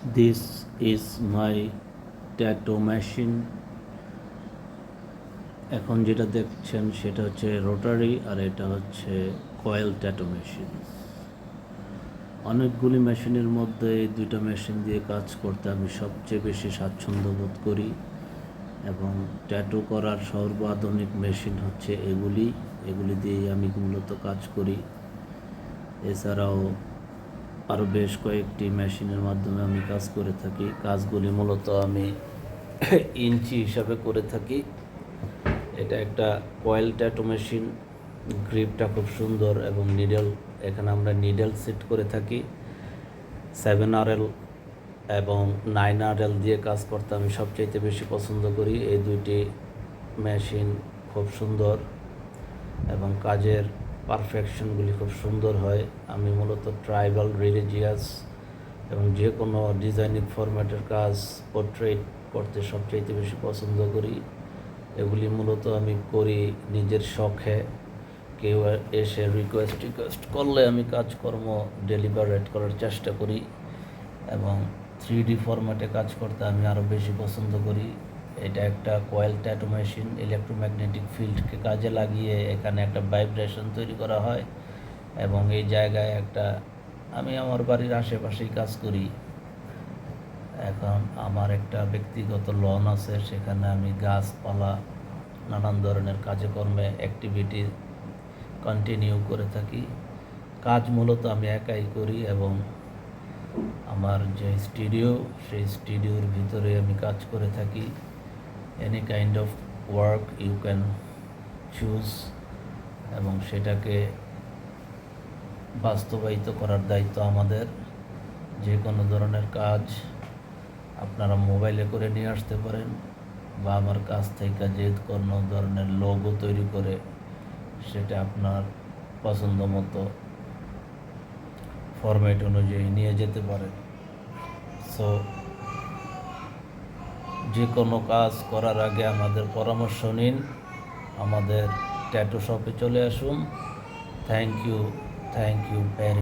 This is my tattoo machine. এখন যেটা দেখছেন সেটা হচ্ছে রোটারি আর এটা হচ্ছে কয়েল ট্যাটু মেশিন অনেকগুলি মেশিনের মধ্যে এই দুইটা মেশিন দিয়ে কাজ করতে আমি সবচেয়ে বেশি স্বাচ্ছন্দ্য বোধ করি এবং ট্যাটু করার সর্বাধুনিক মেশিন হচ্ছে এগুলি। এগুলি দিয়েই আমি মূলত কাজ করি। এছাড়াও আরও বেশ কয়েকটি মেশিনের মাধ্যমে আমি কাজ করে থাকি। কাজগুলি মূলত আমি ইঞ্চি হিসাবে করে থাকি। এটা একটা কয়েল ট্যাটো মেশিন, গ্রিপটা খুব সুন্দর এবং নিডেল, এখানে আমরা নিডেল সেট করে থাকি। সেভেন আর এল এবং নাইন আর এল দিয়ে কাজ করতে আমি সবচাইতে বেশি পছন্দ করি। এই দুইটি মেশিন খুব সুন্দর এবং কাজের পারফেকশনগুলি খুব সুন্দর হয়। আমি মূলত ট্রাইবাল রিলিজিয়াস এবং যে কোনো ডিজাইনিং ফরম্যাটের কাজ পোর্ট্রেট করতে সবচাইতে বেশি পছন্দ করি। এগুলি মূলত আমি করি নিজের শখে। কেউ এসে রিকোয়েস্ট টিকোয়েস্ট করলে আমি কাজকর্ম ডেলিভারেট করার চেষ্টা করি এবং থ্রি ডি ফরম্যাটে কাজ করতে আমি আরও বেশি পছন্দ করি। এটা একটা কয়েল ট্যাটু মেশিন ইলেকট্রোম্যাগনেটিক ফিল্ডকে কাজে লাগিয়ে এখানে একটা ভাইব্রেশন তৈরি করা হয় এবং এই জায়গায় একটা, আমি আমার বাড়ির আশেপাশেই কাজ করি। এখন আমার একটা ব্যক্তিগত লন আছে, সেখানে আমি গাছপালা, নানান ধরনের কাজে কর্মে অ্যাক্টিভিটি কন্টিনিউ করে থাকি। কাজ মূলত আমি একাই করি এবং আমার যে স্টুডিও সেই স্টুডিওর ভিতরে আমি কাজ করে থাকি। Any kind of work you can choose এবং সেটাকে বাস্তবায়িত করার দায়িত্ব আমাদের। যে কোনো ধরনের কাজ আপনারা মোবাইলে করে নিয়ে আসতে পারেন বা আমার কাছ থেকে যে কোনো ধরনের লোগো তৈরি করে সেটা আপনার পছন্দ মতো ফরম্যাট অনুযায়ী নিয়ে যেতে পারেন। সো যে কোনো কাজ করার আগে আমাদের পরামর্শ নিন। আমাদের ট্যাটু শপে চলে আসুন। Thank you thank you very